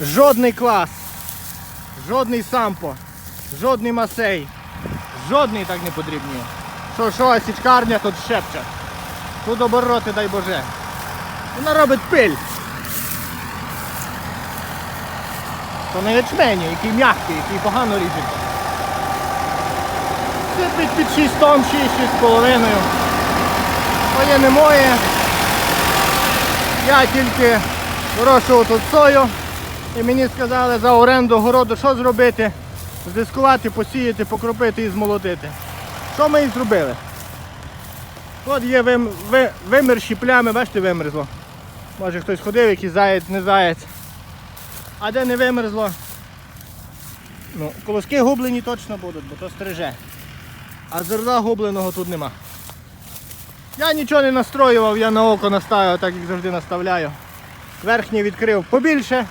Жодний клас, жодний сампо, жодний масей, жодний так не подрібнює. Що, що, січкарня тут шепче. Тут обороти, дай Боже. Вона робить пиль. То не ячмені, який м'який, який погано ріжеться. Сипить під 6 тонн, 6-6,5. Моє не моє. Я тільки вирощував тут сою. І мені сказали за оренду городу, що зробити? Здискувати, посіяти, покропити і змолотити. Що ми і зробили? От є вим, ви, вимерші плями, бачите, вимерзло. Може хтось ходив, якийсь заєць, не заєць. А де не вимерзло? Ну, колоски гублені точно будуть, бо то стриже. А зерна губленого тут нема. Я нічого не настроював, я на око наставив, так як завжди наставляю. Верхній відкрив побільше,